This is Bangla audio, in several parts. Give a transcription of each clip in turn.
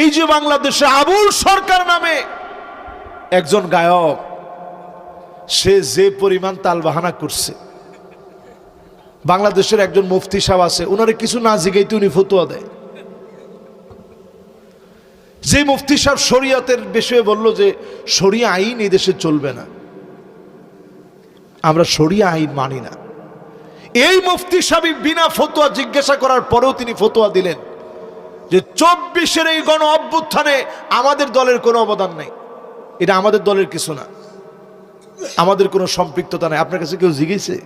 এই যে বাংলাদেশে আবুল সরকার নামে একজন গায়ক, সে যে পরিমাণ তালবাহানা করছে। বাংলাদেশের একজন মুফতি সাহেব আছে ওনারে কিছু না জিগাইতে উনি ফতুয়া দেয়। যে মুফতি সাহেব শরিয়তের বিষয়ে বলল যে, শরিয়া আইন এই দেশে চলবে না। আমরা শরিয়া আইন মানি না। এই মুফতি সাহেব বিনা ফতোয়া জিজ্ঞাসা করার পরেও তিনি ফতোয়া দিলেন। যে চব্বিশের এই গণ অভ্যুত্থানে আমাদের দলের কোনো অবদান নেই। এটা আমাদের দলের কিছু না। আমাদের কোনো সম্পৃক্ততা নেই। আপনার কাছে কেউ জিগেছে?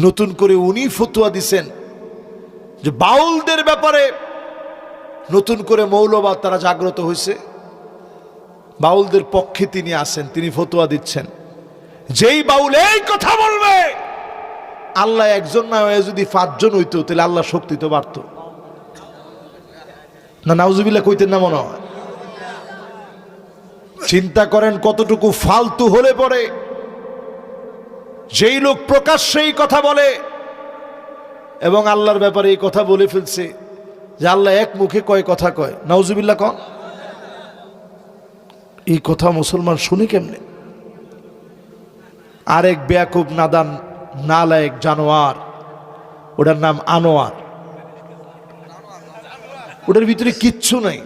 নতুন করে উনি ফতুয়া দিছেন যে বাউলদের ব্যাপারে নতুন করে মৌলবাদ তারা জাগ্রত হয়েছে। বাউলদের পক্ষে তিনি আসেন তিনি ফতুয়া দিচ্ছেন। যেই বাউল এই কথা বলবে, আল্লাহ একজন না হয়ে যদি পাঁচজন হইতো, তাহলে আল্লাহ শক্তি তো বাড়ত। না নাউজুবিল্লা কইতেন না মনে হয়। চিন্তা করেন কতটুকু ফালতু হলে পরে। যেই লোক প্রকাশ্যে এই কথা বলে এবং আল্লাহর ব্যাপারে এই কথা বলে ফেলছে যে আল্লাহ এক মুখে কয় কথা কয়। নাউজুবিল্লা ক এই কথা মুসলমান শুনে কেমনে? আরেক বেয়াকুব নাদান, নালায়েক জানোয়ার, ওটার নাম আনোয়ার। ওটার ভিতরে কিচ্ছু নাই।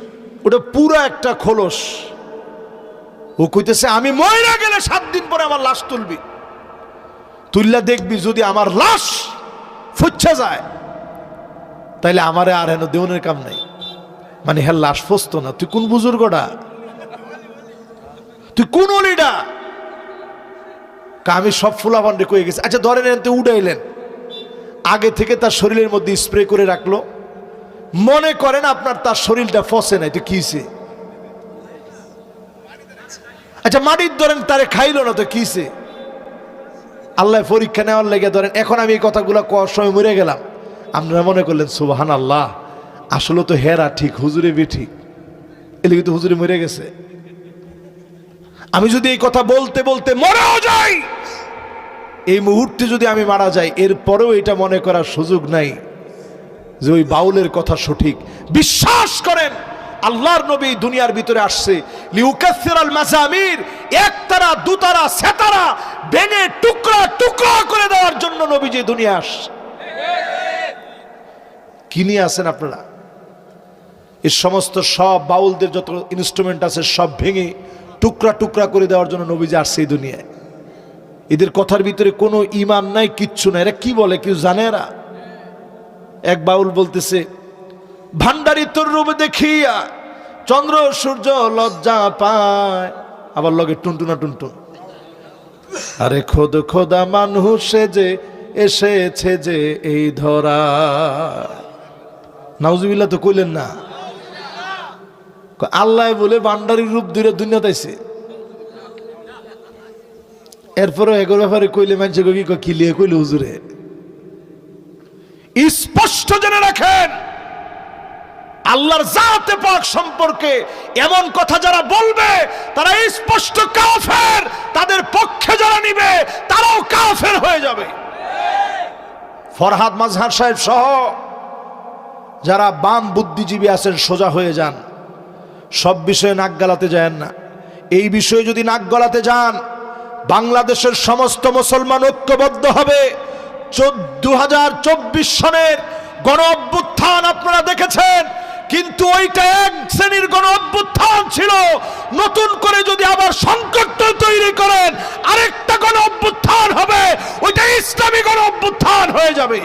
ওটা পুরো একটা খোলস। ও কইতেছে, আমি ময়রা গেলে সাত দিন পরে আমার লাশ তুলবি। তুললা দেখবি যদি আমার লাশ ফুচ্ছে যায়, তাইলে আমারে আর হেন দেউনের কাম নাই। মানে হ্যাঁ লাশ ফসতো না। তুই কোন বুজুর্গটা? তুই কোন অলিটা কা, আমি সব ফুলাভান্ডে কয়ে গেছি। আচ্ছা ধরে ধরেন এনতে উড়াইলেন। আগে থেকে তার শরীরের মধ্যে স্প্রে করে রাখল। মনে করেন আপনার তার শরীরটা ফসে নাই তো কিছে আচ্ছা মাটির ধরেন তারে খাইলো না তো কিছে আল্লাহ পরীক্ষা নেওয়ার লেগে ধরেন, এখন আমি এই কথাগুলো কর সময় মরে গেলাম। আপনারা মনে করলেন সুবাহান আল্লাহ আসলে তো হেরা ঠিক, হুজুরে বি ঠিক। এদিকে তো হুজুরে মরে গেছে। আমি যদি এই কথা বলতে বলতে মরেও যাই, এই মুহূর্তে যদি আমি মারা যাই, এরপরেও এটা মনে করার সুযোগ নাই। যে ওই বাউলের কথা সঠিক। বিশ্বাস করেন, আল্লাহর নবী দুনিয়ার ভিতরে আসছে। লিউকাসির আল মাজামির, একতারা, দুতারা, সেতারা ভেঙে টুকরা টুকরা করে দেওয়ার জন্য নবীজি দুনিয়া আসছে। কি নিয়ে আসেন আপনারা? এই সমস্ত সব বাউলদের যত ইনস্ট্রুমেন্ট আছে, সব ভেঙে টুকরা টুকরা করে দেওয়ার জন্য নবীজি আসছে এই দুনিয়ায়। এদের কথার ভিতরে কোনো ইমান নাই, কিচ্ছু নাই। এরা কি বলে, কেউ জানে এরা? এক বাউল বলতেছে, ভান্ডারি তোর রূপ দেখিয়া চন্দ্র, সূর্য লজ্জা পায়। আবার লগে টুনটুনা টুনটুন। আরে খোদ খোদা মানুষে যে এসেছে যে এই ধরা। নাউজুবিল্লা তো কইলেন না। আল্লাহ বলে ভান্ডারির রূপ দূরে দুনিয়া তাইছে এরপরে এগুলো ব্যাপারে কইলে মানুষ কি কইলে হুজুরে? স্পষ্ট জেনে রাখেন। আল্লাহর জাতে পাক সম্পর্কে এমন কথা যারা বলবে, তারা স্পষ্ট কাফের। তাদের পক্ষে যারা নিবে, তারাও কাফের হয়ে যাবে। ফরহাদ মাজহার সাহেব সহ যারা বাম বুদ্ধিজীবী আছেন, সোজা হয়ে যান। সব বিষয়ে নাক গালাতে যান না। এই বিষয়ে যদি নাক গলাতে যান, বাংলাদেশের সমস্ত মুসলমান ঐক্যবদ্ধ হবে। দু হাজার চব্বিশ সনের গণ অভ্যুত্থান আপনারা দেখেছেন, কিন্তু ওইটা এক শ্রেণির গণ অভ্যুত্থান ছিল। নতুন করে যদি আবার সংকট তৈরি করেন, আরেকটা গণ অভ্যুত্থান হবে, ওইটা ইসলামী গণ অভ্যুত্থান হয়ে যাবে।